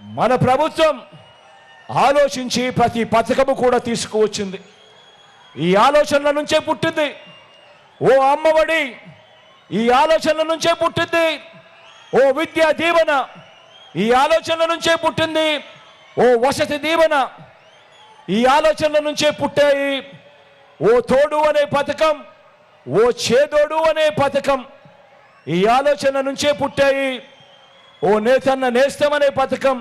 మన ప్రభుత్వం ఆలోచించి ప్రతి పథకము కూడా తీసుకువచ్చింది. ఈ ఆలోచనల నుంచే పుట్టింది. ఓ అమ్మఒడి ఈ ఆలోచనల నుంచే పుట్టింది. ఓ విద్యా దీవెన ఈ ఆలోచనల నుంచే పుట్టింది. ఓ వసతి దీవెన ఈ ఆలోచనల నుంచే పుట్టాయి. ఓ తోడు అనే పథకం ఓ చేదోడు అనే పథకం ఈ ఆలోచన నుంచే పుట్టాయి. ఓ నేతన్న నేస్తం అనే పథకం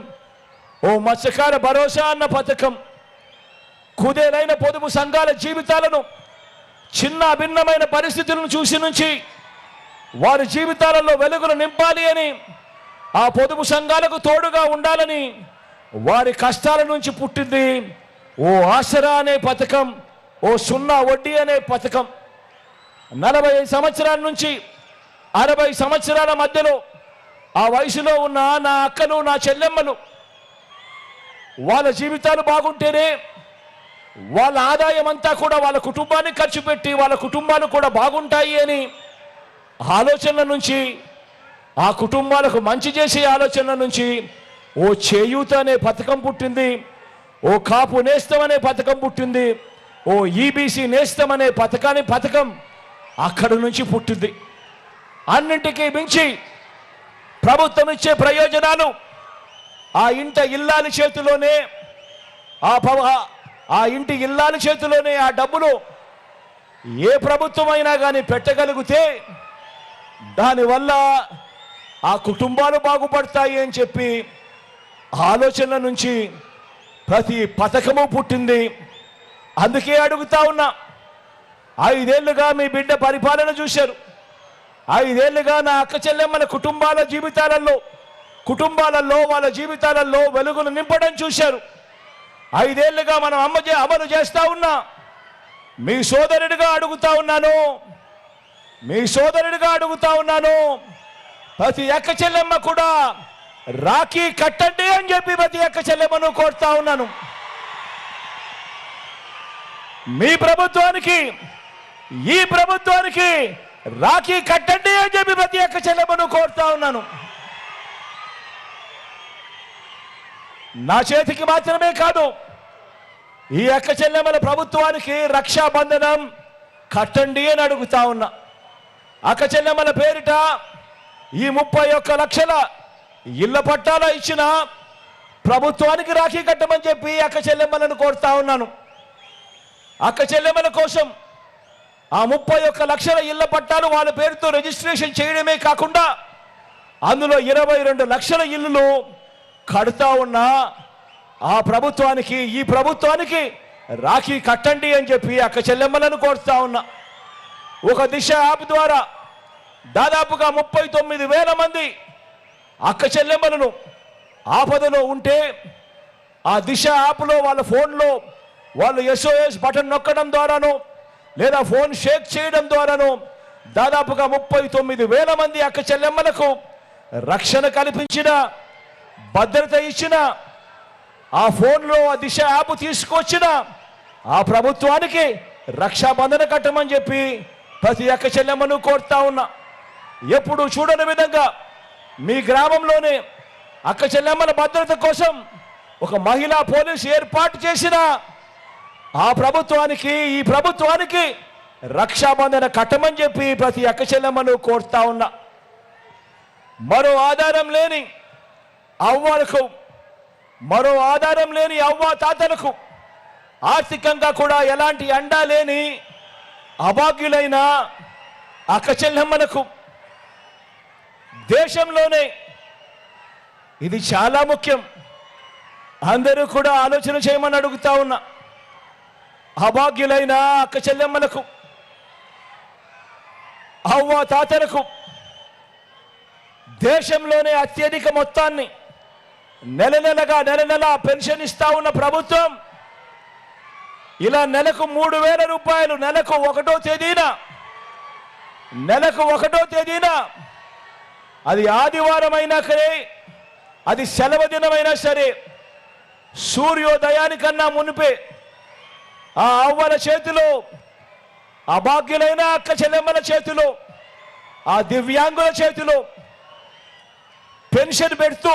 ఓ మత్స్యకార భరోసా అన్న పథకం కుదేలైన పొదుపు సంఘాల జీవితాలను చిన్న భిన్నమైన పరిస్థితులను చూసి నుంచి వారి జీవితాలలో వెలుగులు నింపాలి అని ఆ పొదుపు సంఘాలకు తోడుగా ఉండాలని వారి కష్టాల నుంచి పుట్టింది ఓ ఆసరా అనే పథకం ఓ సున్నా వడ్డీ అనే పథకం. నలభై సంవత్సరాల నుంచి అరవై సంవత్సరాల మధ్యలో ఆ వయసులో ఉన్న నా అక్కలు నా చెల్లెమ్మలు వాళ్ళ జీవితాలు బాగుంటేనే వాళ్ళ ఆదాయం అంతా కూడా వాళ్ళ కుటుంబాన్ని ఖర్చు పెట్టి వాళ్ళ కుటుంబాలు కూడా బాగుంటాయి అని ఆలోచనల నుంచి ఆ కుటుంబాలకు మంచి చేసే ఆలోచనల నుంచి ఓ చేయూత అనే పథకం పుట్టింది ఓ కాపు నేస్తం అనే పథకం పుట్టింది ఓ ఈబీసీ నేస్తం అనే పథకాన్ని పథకం అక్కడి నుంచి పుట్టింది. అన్నింటికీ మించి ప్రభుత్వం ఇచ్చే ప్రయోజనాలు ఆ ఇంట ఇల్లాలి చేతిలోనే ఆ పవ ఆ ఇంటి ఇల్లాలి చేతిలోనే ఆ డబ్బులు ఏ ప్రభుత్వం అయినా కానీ పెట్టగలిగితే దానివల్ల ఆ కుటుంబాలు బాగుపడతాయి అని చెప్పి ఆలోచనల నుంచి ప్రతి పథకము పుట్టింది. అందుకే అడుగుతా ఉన్నా ఐదేళ్ళుగా మీ బిడ్డ పరిపాలన చూశారు. ఐదేళ్ళుగా నా అక్క చెల్లెమ్మల కుటుంబాల జీవితాలలో కుటుంబాలలో వాళ్ళ జీవితాలలో వెలుగులు నింపడం చూశారు. ఐదేళ్ళుగా మనం అమ్మ చే- అమలు చేస్తా ఉన్నా మీ సోదరుడిగా అడుగుతా ఉన్నాను మీ సోదరుడిగా అడుగుతా ఉన్నాను ప్రతి అక్క చెల్లెమ్మ కూడా రాఖీ కట్టండి అని చెప్పి ప్రతి అక్క చెల్లెమ్మను కోరుతా ఉన్నాను. మీ ప్రభుత్వానికి ఈ ప్రభుత్వానికి రాఖీ కట్టండి అని చెప్పి ప్రతి ఒక్క చెల్లెమ్మను కోరుతా ఉన్నాను. నా చేతికి మాత్రమే కాదు ఈ అక్క చెల్లెమ్మల ప్రభుత్వానికి రక్షాబంధనం కట్టండి అని అడుగుతా ఉన్నా. అక్క చెల్లెమ్మల పేరిట ఈ ముప్పై ఒక్క లక్షల ఇళ్ళ పట్టాల ఇచ్చిన ప్రభుత్వానికి రాఖీ కట్టమని చెప్పి అక్క చెల్లెమ్మలను కోరుతా ఉన్నాను. అక్క చెల్లెమ్మల కోసం ఆ ముప్పై ఒక్క లక్షల ఇళ్ళ పట్టాలు వాళ్ళ పేరుతో రిజిస్ట్రేషన్ చేయడమే కాకుండా అందులో ఇరవై రెండు లక్షల ఇల్లులు కడతా ఉన్నా ఆ ప్రభుత్వానికి ఈ ప్రభుత్వానికి రాఖీ కట్టండి అని చెప్పి అక్క చెల్లెమ్మలను కోరుతా ఉన్నా. ఒక దిశ యాప్ ద్వారా దాదాపుగా ముప్పై తొమ్మిది వేల మంది అక్క చెల్లెమ్మలను ఆపదలో ఉంటే ఆ దిశ యాప్లో వాళ్ళ ఫోన్లో వాళ్ళు ఎస్ఓఎస్ బటన్ నొక్కడం ద్వారాను లేదా ఫోన్ షేక్ చేయడం ద్వారాను దాదాపుగా ముప్పై తొమ్మిది వేల మంది అక్క చెల్లెమ్మలకు రక్షణ కల్పించిన భద్రత ఇచ్చిన ఆ ఫోన్లో ఆ దిశ యాప్ తీసుకొచ్చిన ఆ ప్రభుత్వానికి రక్షాబంధన కట్టమని చెప్పి ప్రతి అక్క చెల్లెమ్మను కోరుతా ఉన్నా. ఎప్పుడు చూడని విధంగా మీ గ్రామంలోనే అక్క చెల్లెమ్మల భద్రత కోసం ఒక మహిళా పోలీస్ ఏర్పాటు చేసిన ఆ ప్రభుత్వానికి ఈ ప్రభుత్వానికి రక్షాబంధన కట్టమని చెప్పి ప్రతి అక్కచెల్లెమ్మను కోరుతా ఉన్నా. మరో ఆధారం లేని అవ్వలకు మరో ఆధారం లేని అవ్వ తాతలకు ఆర్థికంగా కూడా ఎలాంటి అండా లేని అభాగ్యులైన అక్కచెల్లమ్మలకు దేశంలోనే ఇది చాలా ముఖ్యం. అందరూ కూడా ఆలోచన చేయమని అడుగుతా ఉన్నా. అభాగ్యులైన అక్క చెల్లెమ్మలకు అవ్వ తాతలకు దేశంలోనే అత్యధిక మొత్తాన్ని నెల నెలగా నెల నెల పెన్షన్ ఇస్తా ఉన్న ప్రభుత్వం ఇలా నెలకు మూడు వేల రూపాయలు నెలకు ఒకటో తేదీన నెలకు ఒకటో తేదీన అది ఆదివారం అయినా సరే అది సెలవు దినమైనా సరే సూర్యోదయానికన్నా మునిపే ఆ అవ్వల చేతిలో అభాగ్యులైన అక్క చెల్లెమ్మల చేతిలో ఆ దివ్యాంగుల చేతిలో పెన్షన్ పెడుతూ